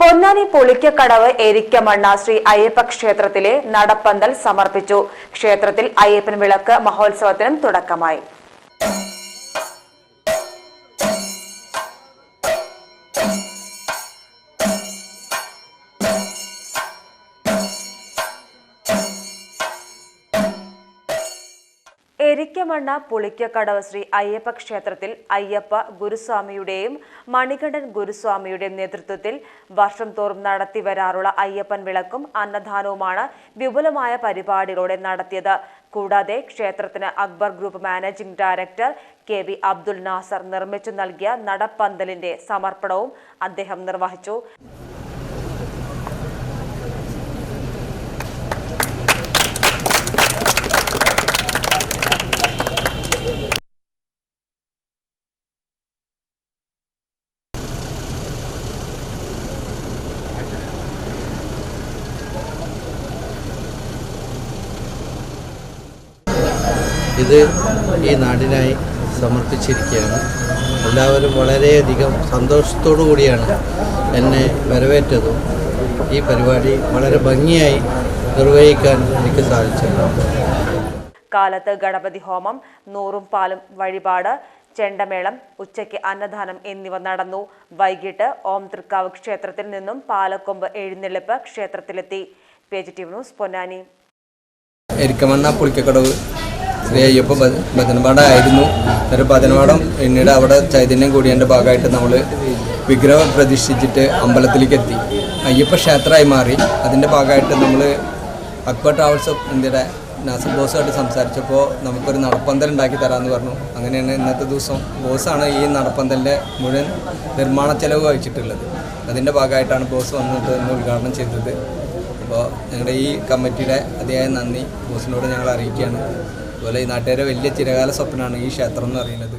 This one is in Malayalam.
പൊന്നാനി പുളിക്കക്കടവ് എരിക്കമണ്ണ ശ്രീ അയ്യപ്പ ക്ഷേത്രത്തിലെ നടപ്പന്തൽ സമർപ്പിച്ചു. ക്ഷേത്രത്തിൽ അയ്യപ്പൻ വിളക്ക് മഹോത്സവത്തിനും തുടക്കമായി. എരിക്കമണ്ണ പുളിക്കക്കടവ് ശ്രീ അയ്യപ്പ ക്ഷേത്രത്തിൽ അയ്യപ്പ ഗുരുസ്വാമിയുടെയും മണികണ്ഠൻ ഗുരുസ്വാമിയുടെയും നേതൃത്വത്തിൽ വർഷം തോറും നടത്തി വരാറുള്ള അയ്യപ്പൻ വിളക്കും അന്നദാനവുമാണ് വിപുലമായ പരിപാടികളോടെ നടത്തിയത്. കൂടാതെ ക്ഷേത്രത്തിന് Akbar group managing director K V Abdul Nasar നിർമ്മിച്ചു നൽകിയ നടപ്പന്തലിന്റെ സമർപ്പണവും അദ്ദേഹം നിർവഹിച്ചു. ഇത് ഈ നാടിനായി സമർപ്പിച്ചിരിക്കുകയാണ്. എല്ലാവരും വളരെയധികം സന്തോഷത്തോടു കൂടിയാണ് എന്നെ വരവേറ്റതും. ഈ പരിപാടി വളരെ ഭംഗിയായി നിർവഹിക്കാൻ എനിക്ക് സാധിച്ചത് കാലത്ത് ഗണപതി ഹോമം നൂറും പാലും വഴിപാട് ചെണ്ടമേളം ഉച്ചയ്ക്ക് അന്നദാനം എന്നിവ നടന്നു. വൈകിട്ട് ഓം തൃക്കാവ് ക്ഷേത്രത്തിൽ നിന്നും പാലക്കൊമ്പ് എഴുന്നള്ളിപ്പ് ക്ഷേത്രത്തിലെത്തി. Page T news Ponnani. Erikkamanna Pulikkakkadavu. Sri Ayyappa ഭജനപാടായിരുന്നു. ഒരു ഭജനപാഠം പിന്നീട് അവിടെ ചൈതന്യം കൂടിയതിന്റെ ഭാഗമായിട്ട് നമ്മൾ വിഗ്രഹം പ്രതിഷ്ഠിച്ചിട്ട് അമ്പലത്തിലേക്ക് എത്തി അയ്യപ്പ ക്ഷേത്രമായി മാറി. അതിന്റെ ഭാഗമായിട്ട് നമ്മൾ അക്ബർ ട്രാവൽസ് ഇന്ത്യയുടെ നാസർ ബോസുമായിട്ട് സംസാരിച്ചപ്പോൾ നമുക്കൊരു നടപ്പന്തൽ ഉണ്ടാക്കി തരാമെന്ന് പറഞ്ഞു. അങ്ങനെയാണ് ഇന്നത്തെ ദിവസം. ബോസാണ് ഈ നടപ്പന്തലിന്റെ മുഴുവൻ നിർമ്മാണ ചെലവ് വഹിച്ചിട്ടുള്ളത്. അതിന്റെ ഭാഗമായിട്ടാണ് ബോസ് വന്നിട്ട് ഉദ്ഘാടനം ചെയ്തത്. അപ്പോൾ ഞങ്ങളുടെ ഈ കമ്മിറ്റിയുടെ അതിയായ നന്ദി ബോസിനോട് ഞങ്ങൾ അറിയിക്കുകയാണ്. അതുപോലെ ഈ നാട്ടുകാരെ വലിയ ചിരകാല സ്വപ്നമാണ് ഈ ക്ഷേത്രം എന്ന് പറയുന്നത്.